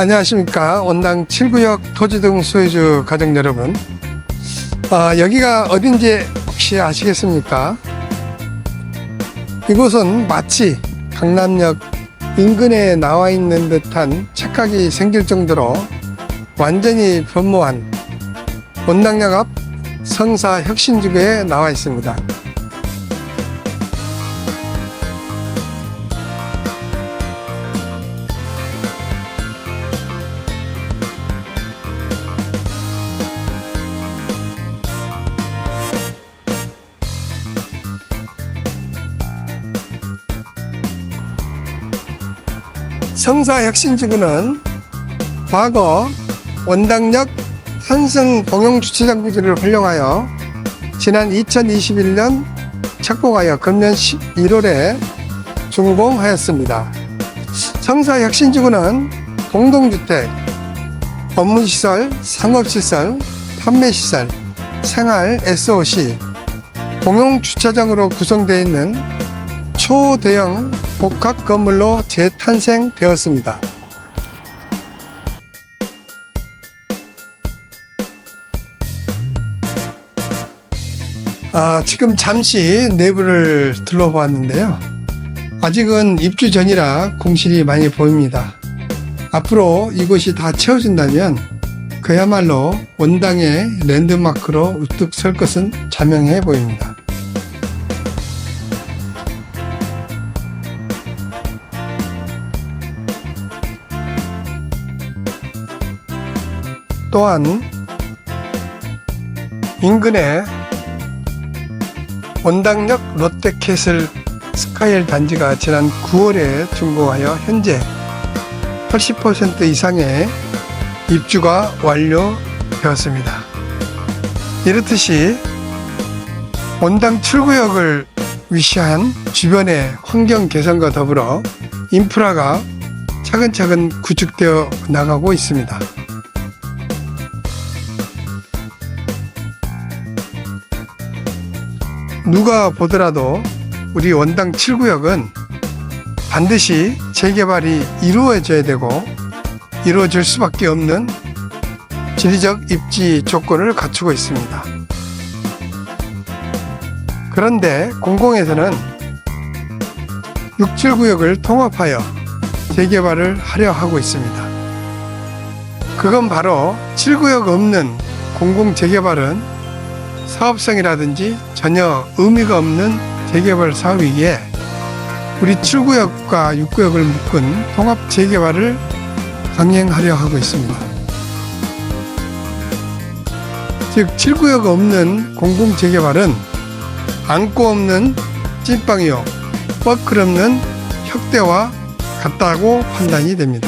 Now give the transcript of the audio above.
안녕하십니까. 원당 7구역 토지 등 소유주 가족 여러분. 아, 여기가 어딘지 혹시 아시겠습니까? 이곳은 마치 강남역 인근에 나와 있는 듯한 착각이 생길 정도로 완전히 변모한 원당역 앞 성사 혁신지구에 나와 있습니다. 성사 혁신지구는 과거 원당역 한승 공영 주차장 구조를 활용하여 지난 2021년 착공하여 금년 11월에 준공하였습니다. 성사 혁신지구는 공동주택, 업무시설, 상업시설, 판매시설, 생활 SOC, 공용주차장으로 구성되어 있는 초대형 복합 건물로 재탄생되었습니다. 아, 지금 잠시 내부를 둘러보았는데요. 아직은 입주 전이라 공실이 많이 보입니다. 앞으로 이곳이 다 채워진다면 그야말로 원당의 랜드마크로 우뚝 설 것은 자명해 보입니다. 또한 인근에 원당역 롯데캐슬 스카이엘 단지가 지난 9월에 준공하여 현재 80% 이상의 입주가 완료되었습니다. 이렇듯이 원당 7구역을 위시한 주변의 환경 개선과 더불어 인프라가 차근차근 구축되어 나가고 있습니다. 누가 보더라도 우리 원당 7구역은 반드시 재개발이 이루어져야 되고 이루어질 수밖에 없는 지리적 입지 조건을 갖추고 있습니다. 그런데 공공에서는 6, 7구역을 통합하여 재개발을 하려 하고 있습니다. 그건 바로 7구역 없는 공공 재개발은 사업성이라든지 전혀 의미가 없는 재개발 사업이기에 우리 7구역과 6구역을 묶은 통합 재개발을 강행하려 하고 있습니다. 즉 7구역 없는 공공 재개발은 안고 없는 찐빵이요 뻐클 없는 혁대와 같다고 판단이 됩니다.